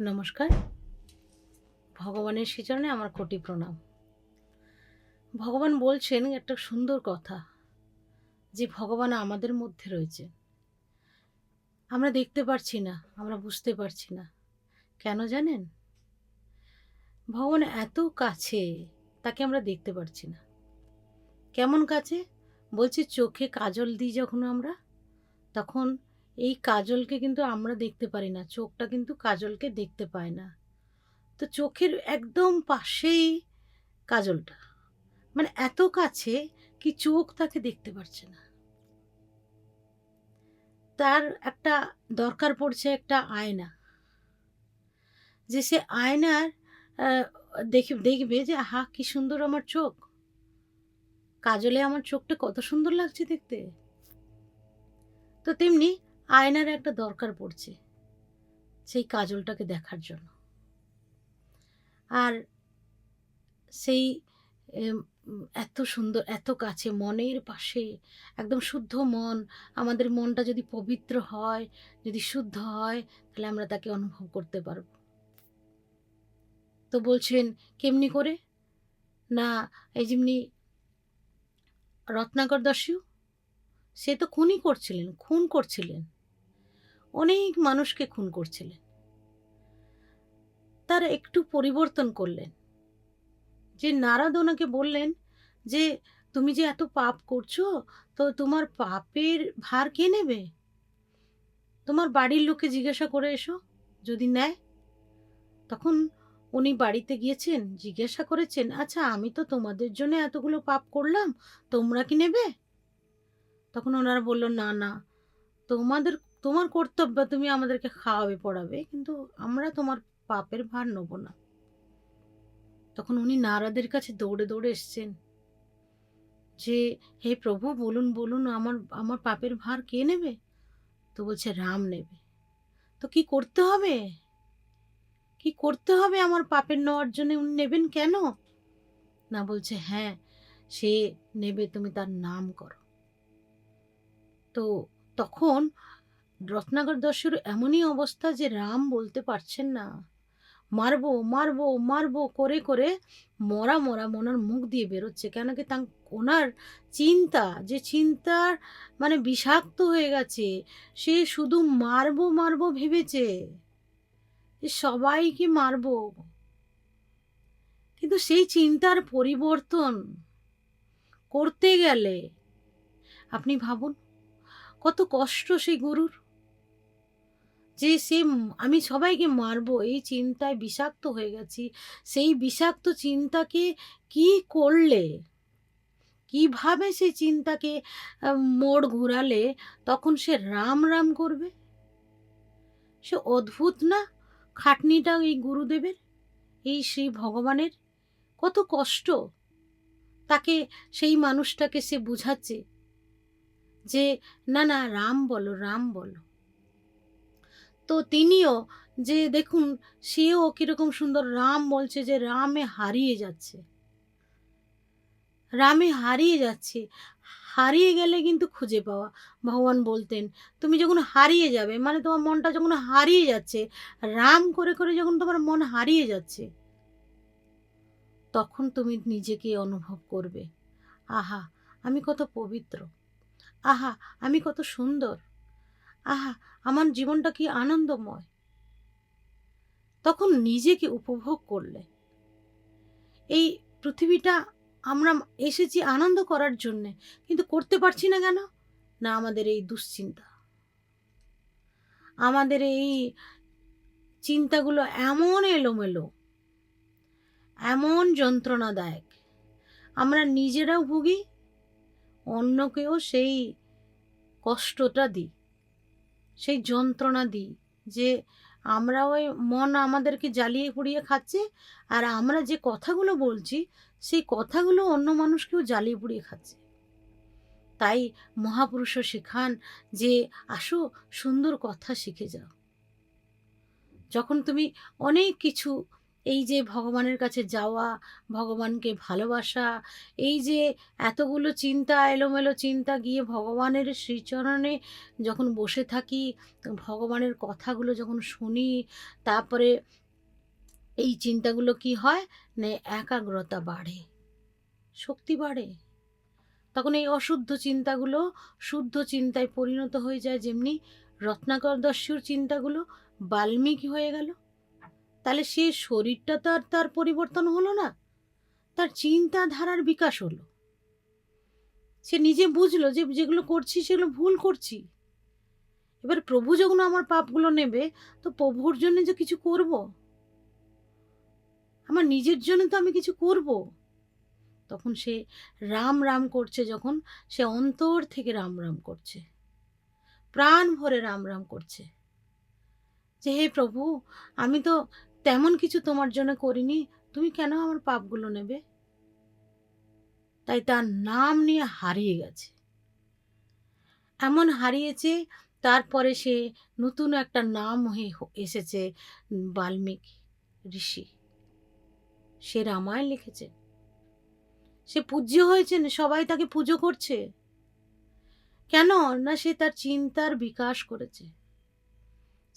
নমস্কার। ভগবানের শ্রীচরণে আমার কোটি প্রণাম। ভগবান বলছেন একটা সুন্দর কথা, যে ভগবান আমাদের মধ্যে রয়েছে। আমরা দেখতে পারছি না, আমরা বুঝতে পারছি না। কেন জানেন? ভগবান এত কাছে, তাকে আমরা দেখতে পারছি না। কেমন কাছে? বলছে, চোখে কাজল দিই যখন আমরা, তখন এই কাজলকে কিন্তু আমরা দেখতে পারি না, চোখটা কিন্তু কাজলকে দেখতে পায় না। তো চোখের একদম পাশেই কাজলটা। মানে এত কাছে কি চোখ তাকে দেখতে পারছে না। তার একটা দরকার পড়ছে একটা আয়না। যে সে আয়নার দেখে, দেখবে যে, আহা, কি সুন্দর আমার চোখ। কাজলে আমার চোখটা কত সুন্দর লাগছে দেখতে। তো তেমনি আয়নার একটা দরকার পড়ছে সেই কাজলটাকে দেখার জন্য। আর সেই এত সুন্দর, এত কাছে, মনের পাশে, একদম শুদ্ধ মন, আমাদের মনটা যদি পবিত্র হয়, যদি শুদ্ধ হয়, তাহলে আমরা তাকে অনুভব করতে পারব। তো বলছেন, কেমনি করে? না, এই যেমনি রত্নাকর দস্যু সে তো খুনই করছিলেন, খুন করছিলেন। অনেক মানুষকে খুন করছিলেন। তার একটু পরিবর্তন করলেন। যে নারদ ওনাকে বললেন যে, তুমি যে এত পাপ করছ, তো তোমার পাপের ভার কে নেবে? তোমার বাড়ির লোককে জিজ্ঞাসা করে এসো, যদি নেয়। তখন উনি বাড়িতে গিয়েছেন, জিজ্ঞাসা করেছেন আচ্ছা আমি তো তোমাদের জন্য এতগুলো পাপ করলাম, তোমরা কি নেবে? তখন ওনারা বলল, না না, তোমাদের তোমার কর্তব্য তুমি আমাদেরকে খাওয়াবে, পড়াবে, কিন্তু আমরা তোমার পাপের ভার নেব না। তখন উনি নারাদের কাছে দৌড়ে দৌড়ে এসছেন যে, হে প্রভু, বলুন বলুন, আমার আমার পাপের ভার কে নেবে? তো বলছে, রাম নেবে। তো কি করতে হবে? কি করতে হবে আমার পাপের নেওয়ার জন্য? উনি নেবেন কেন? না বলছে হ্যাঁ সে নেবে, তুমি তার নাম করো। তো তখন রত্নাকর দস্যুর এমনই অবস্থা যে রাম বলতে পারছেন না। মারবো মারবো মারবো করে করে মরা মরা মনার মুখ দিয়ে বেরোচ্ছে। কেন কি তার ওনার চিন্তা, যে চিন্তার মানে বিষাক্ত হয়ে গেছে, সে শুধু মারবো মারবো ভেবেছে সবাইকে মারবো। কিন্তু সেই চিন্তার পরিবর্তন করতে গেলে আপনি ভাবুন, কত কষ্ট সেই গরুর। যে সে আমি সবাইকে মারবো, এই চিন্তায় বিষাক্ত হয়ে গেছি। সেই বিষাক্ত চিন্তাকে কি করলে? কীভাবে সেই চিন্তাকে মোড় ঘুরালে তখন সে রাম রাম করবে? সে অদ্ভুত না খাটনিটা এই গুরুদেবের, এই শ্রী ভগবানের? কত কষ্ট তাকে, সেই মানুষটাকে সে বুঝাচ্ছে যে, না না, রাম বলো রাম বলো। তো তিনিও যে দেখুন, সেও কীরকম সুন্দর রাম বলছে যে রামে হারিয়ে যাচ্ছে। রামে হারিয়ে যাচ্ছে। হারিয়ে গেলে কিন্তু খুঁজে পাওয়া। ভগবান বলতেন, তুমি যখন হারিয়ে যাবে মানে তোমার মনটা যখন হারিয়ে যাচ্ছে, রাম করে করে যখন তোমার মন হারিয়ে যাচ্ছে, তখন তুমি নিজেকে অনুভব করবে। আহা, আমি কত পবিত্র। আহা, আমি কত সুন্দর। আহা, আমার জীবনটা কি আনন্দময়? তখন নিজেকে উপভোগ করলে। এই পৃথিবীটা আমরা এসেছি আনন্দ করার জন্যে, কিন্তু করতে পারছি না কেন? না আমাদের এই দুশ্চিন্তা। আমাদের এই চিন্তাগুলো এমন এলোমেলো, এমন যন্ত্রণাদায়ক। আমরা নিজেরাও ভুগি, অন্যকেও সেই কষ্টটা দিই। সেই যন্ত্রণা দিই যে আমরা ওই মন আমাদেরকে জ্বালিয়ে পুড়িয়ে খাচ্ছে আর আমরা যে কথাগুলো বলছি, সেই কথাগুলো অন্য মানুষকেও জ্বালিয়ে পুড়িয়ে খাচ্ছে। তাই মহাপুরুষও শেখান যে আসো সুন্দর কথা শিখে যাও। যখন তুমি অনেক কিছু এই যে ভগবানের কাছে যাওয়া, ভগবানকে ভালোবাসা, এই যে এতগুলো চিন্তা, এলোমেলো চিন্তা গিয়ে ভগবানের শ্রীচরণে যখন বসে থাকি, ভগবানের কথাগুলো যখন শুনি, তারপরে এই চিন্তাগুলো কি হয়? না একাগ্রতা বাড়ে, শক্তি বাড়ে। তখন এই অশুদ্ধ চিন্তাগুলো শুদ্ধ চিন্তায় পরিণত হয়ে যায়, যেমনি রত্নাকর দস্যুর চিন্তাগুলো বাল্মীকি হয়ে গেল। তাহলে সে শরীরটা তো আর তার পরিবর্তন হলো না। তার চিন্তাধারার বিকাশ হলো। সে নিজে বুঝলো যে যেগুলো করছি সেগুলো ভুল করছি। এবার প্রভু যখন আমার পাপগুলো নেবে, তো প্রভুর জন্য যে কিছু করব? আমার নিজের জন্য তো আমি কিছু করব? তখন সে রাম রাম করছে যখন সে অন্তর থেকে রাম রাম করছে। প্রাণ ভরে রাম রাম করছে। যে হে প্রভু, আমি তো তেমন কিছু তোমার জন্য করিনি, তুমি কেন আমার পাপগুলো নেবে? তাই তার নাম নিয়ে হারিয়ে গেছে। এমন হারিয়েছে, তারপরে সে নতুন একটা নাম হয়ে এসেছে বাল্মীকি ঋষি। সে রামায়ণ লিখেছে। সে পূজ্য হয়েছেন, সবাই তাকে পুজো করছে। কেন? না সে তার চিন্তার বিকাশ করেছে।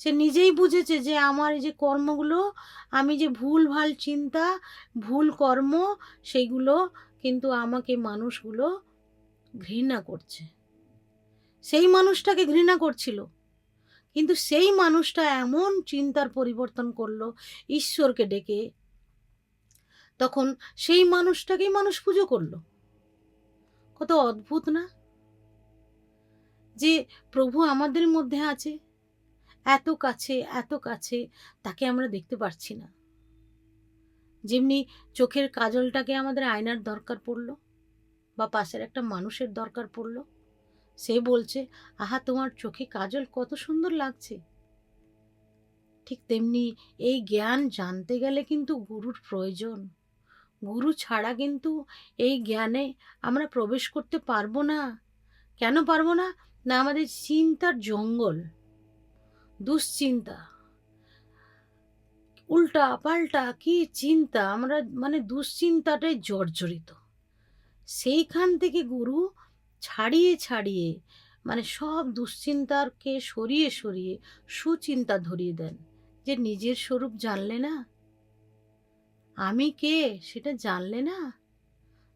সে নিজেই বুঝেছে যে আমার যে কর্মগুলো, আমি যে ভুল ভালো চিন্তা, ভুল কর্ম সেইগুলো কিন্তু আমাকে মানুষগুলো ঘৃণা করছে। সেই মানুষটাকে ঘৃণা করছিল। কিন্তু সেই মানুষটা এমন চিন্তার পরিবর্তন করল, ঈশ্বরকে ডেকে। তখন সেই মানুষটাকেই মানুষ পুজো করল। কত অদ্ভুত না? যে প্রভু আমাদের মধ্যে আছে। এত কাছে এত কাছে, তাকে আমরা দেখতে পারছি না। যেমনি চোখের কাজলটাকে আমাদের আয়নার দরকার পড়ল বা পাশের একটা মানুষের দরকার পড়ল, সে বলছে, আহা, তোমার চোখে কাজল কত সুন্দর লাগছে। ঠিক তেমনি এই জ্ঞান জানতে গেলে কিন্তু গুরুর প্রয়োজন। গুরু ছাড়া কিন্তু এই জ্ঞানে আমরা প্রবেশ করতে পারব না। কেন পারব না? না আমাদের চিন্তার জঙ্গল। দুশ্চিন্তা। উল্টা পাল্টা কি চিন্তা? আমরা মানে দুশ্চিন্তাটাই জর্জরিত। সেইখান থেকে গুরু ছাড়িয়ে ছাড়িয়ে মানে সব দুশ্চিন্তারকে সরিয়ে সরিয়ে সুচিন্তা ধরিয়ে দেন। যে নিজের স্বরূপ জানলে না? আমি কে? সেটা জানলে না?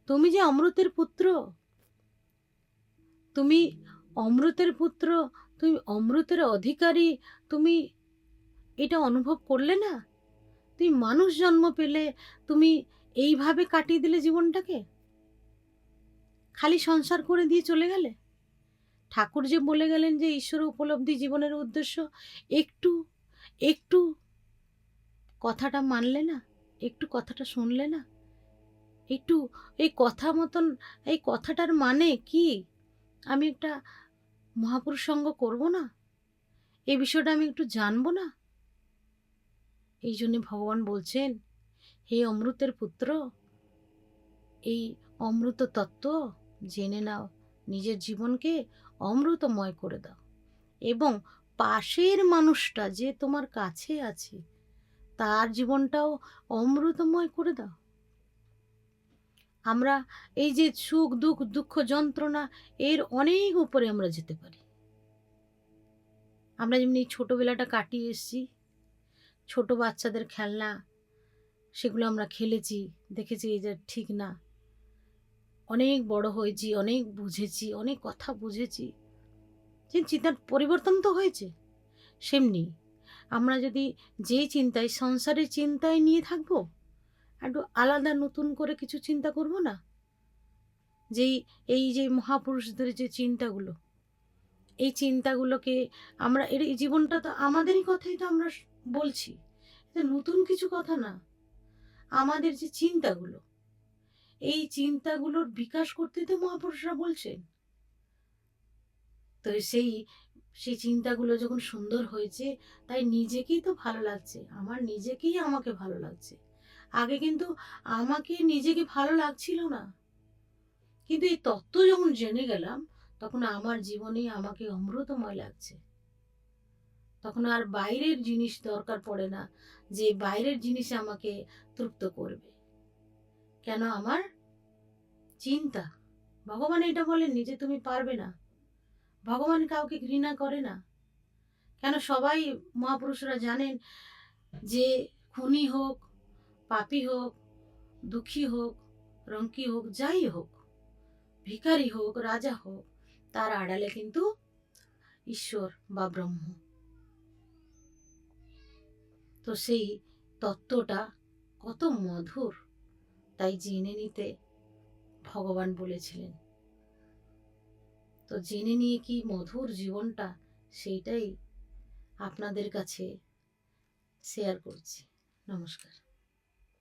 তুমি যে অমৃতের পুত্র? তুমি অমৃতের পুত্র, তুমি অমৃতের অধিকারী, তুমি এটা অনুভব করলে না? তুমি মানুষ জন্ম পেলে, তুমি এইভাবে কাটিয়ে দিলে জীবনটাকে? খালি সংসার করে দিয়ে চলে গেলে? ঠাকুর যে বলে গেলেন যে ঈশ্বর উপলব্ধি জীবনের উদ্দেশ্য, একটু একটু কথাটা মানলে না? একটু কথাটা শুনলে না? একটু, এই কথা মতন, এই কথাটার মানে কি? আমি একটা মহাপুরুষ সঙ্গ করব না? এই বিষয়টা আমি একটু জানব না? এই জন্যে ভগবান বলছেন, হে অমৃতের পুত্র, এই অমৃত তত্ত্ব জেনে নাও, নিজের জীবনকে অমৃতময় করে দাও। এবং পাশের মানুষটা যে তোমার কাছে আছে, তার জীবনটাও অমৃতময় করে দাও। আমরা এই যে সুখ, দুঃখ দুঃখ, যন্ত্রণা, এর অনেক উপরে আমরা যেতে পারি। আমরা যেমনি ছোটোবেলাটা কাটিয়ে এসেছি, ছোট বাচ্চাদের খেলনা, সেগুলো আমরা খেলেছি, দেখেছি এই যে ঠিক না। অনেক বড় হয়েছি, অনেক বুঝেছি, অনেক কথা বুঝেছি। যে চিন্তার পরিবর্তন তো হয়েছে। সেমনি আমরা যদি যেই চিন্তায়, সংসারের চিন্তায় নিয়ে থাকব একটু আলাদা নতুন করে কিছু চিন্তা করব না? যেই, এই যে মহাপুরুষদের যে চিন্তাগুলো, এই চিন্তাগুলোকে আমরা, এর এই জীবনটা তো আমাদেরই কথাই তো আমরা বলছি। এটা নতুন কিছু কথা না। আমাদের যে চিন্তাগুলো, এই চিন্তাগুলোর বিকাশ করতে তো মহাপুরুষরা বলছেন। তো সেই সেই চিন্তাগুলো যখন সুন্দর হয়েছে, তাই নিজেকেই তো ভালো লাগছে। আমার নিজেকেই আমাকে ভালো লাগছে। আগে কিন্তু আমাকে নিজেকে ভালো লাগছিল না। কিন্তু এই তত্ত্ব যখন জেনে গেলাম, তখন আমার জীবনে আমাকে অমৃতময় লাগছে। তখন আর বাইরের জিনিস দরকার পড়ে না, যে বাইরের জিনিস আমাকে তৃপ্ত করবে। কেন আমার? চিন্তা। ভগবান এটা বলেননি যে তুমি পারবে না। ভগবান কাউকে ঘৃণা করে না। কেন সবাই মহাপুরুষরা জানেন যে খুনি হোক পাপী হোক, দুঃখী হোক, রঙ্কি হোক, যাই হোক, ভিখারি হোক, রাজা হোক, তার আড়ালে কিন্তু ঈশ্বর বা ব্রহ্ম। তো সেই তত্ত্বটা কত মধুর, তাই জেনে নিতে ভগবান বলেছিলেন। তো জেনে নিয়ে কি মধুর জীবনটা, সেইটাই আপনাদের কাছে শেয়ার করছি। নমস্কার।